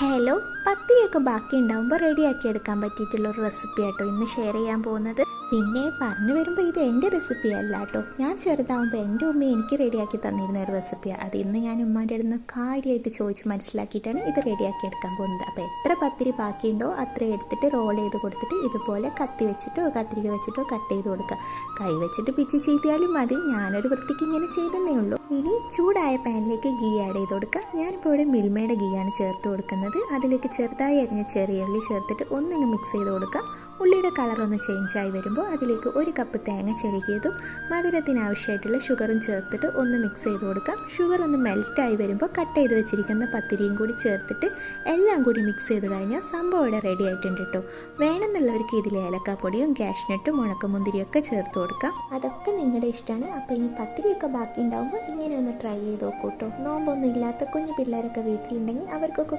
Hello പത്തിരിയൊക്കെ ബാക്കി ഉണ്ടാവുമ്പോൾ റെഡിയാക്കി എടുക്കാൻ പറ്റിയിട്ടുള്ള ഒരു റെസിപ്പി ആട്ടോ ഇന്ന് ഷെയർ ചെയ്യാൻ പോകുന്നത്. പിന്നെ പറഞ്ഞു വരുമ്പോൾ ഇത് എന്റെ റെസിപ്പി അല്ല കേട്ടോ ഞാൻ ചെറുതാവുമ്പോൾ എന്റെ ഉമ്മ എനിക്ക് റെഡിയാക്കി തന്നിരുന്ന ഒരു റെസിപ്പിയാണ് അത് ഇന്ന് ഞാൻ ഉമ്മാന്റെ അടുത്ത് കാര്യമായിട്ട് ചോദിച്ച് മനസ്സിലാക്കിയിട്ടാണ് ഇത് റെഡിയാക്കി എടുക്കാൻ പോകുന്നത്. അപ്പോൾ എത്ര പത്തിരി ബാക്കിയുണ്ടോ അത്ര എടുത്തിട്ട് റോൾ ചെയ്ത് കൊടുത്തിട്ട് ഇതുപോലെ കത്തി വെച്ചിട്ടോ കത്തിരിക വെച്ചിട്ടോ കട്ട് ചെയ്ത് കൊടുക്കുക. കൈ വെച്ചിട്ട് പിച്ച് ചെയ്താലും മതി. ഞാനൊരു വൃത്തിക്ക് ഇങ്ങനെ ചെയ്തെന്നേ ഉള്ളൂ. ഇനി ചൂടായ പാനിലേക്ക് ഗീ ആഡ് ചെയ്ത് കൊടുക്കുക. ഞാനിപ്പോൾ ഇവിടെ മിൽമയുടെ ഗീയാണ് ചേർത്ത് കൊടുക്കുന്നത്. അതിലേക്ക് ചെറുതായി അരിഞ്ഞ ചെറിയ ഉള്ളി ചേർത്തിട്ട് ഒന്നിങ്ങ് മിക്സ് ചെയ്ത് കൊടുക്കുക ഉള്ളിയുടെ കളറൊന്ന് ഒന്ന് ചേഞ്ച് ആയി വരുമ്പോൾ അതിലേക്ക് ഒരു കപ്പ് തേങ്ങ ചെരുകിയതും മധുരത്തിന് ആവശ്യമായിട്ടുള്ള ഷുഗറും ചേർത്തിട്ട് ഒന്ന് മിക്സ് ചെയ്ത് കൊടുക്കാം. ഷുഗർ ഒന്ന് മെൽറ്റായി വരുമ്പോൾ കട്ട് ചെയ്ത് വെച്ചിരിക്കുന്ന പത്തിരിയും കൂടി ചേർത്തിട്ട് എല്ലാം കൂടി മിക്സ് ചെയ്ത് കഴിഞ്ഞാൽ സംഭവം ഇവിടെ റെഡി ആയിട്ടുണ്ട് കേട്ടോ വേണമെന്നുള്ളവർക്ക് ഇതിൽ ഏലക്കാപ്പൊടിയും കാഷ്നട്ടും ഉണക്കമുന്തിരിയും ഒക്കെ ചേർത്ത് കൊടുക്കാം. അതൊക്കെ നിങ്ങളുടെ ഇഷ്ടമാണ്. അപ്പോൾ ഇനി പത്തിരിയൊക്കെ ബാക്കി ഉണ്ടാകുമ്പോൾ ഇങ്ങനെ ഒന്ന് ട്രൈ ചെയ്ത് നോക്കൂ കേട്ടോ നോമ്പൊന്നും ഇല്ലാത്ത കുഞ്ഞു പിള്ളേരൊക്കെ വീട്ടിലുണ്ടെങ്കിൽ അവർക്കൊക്കെ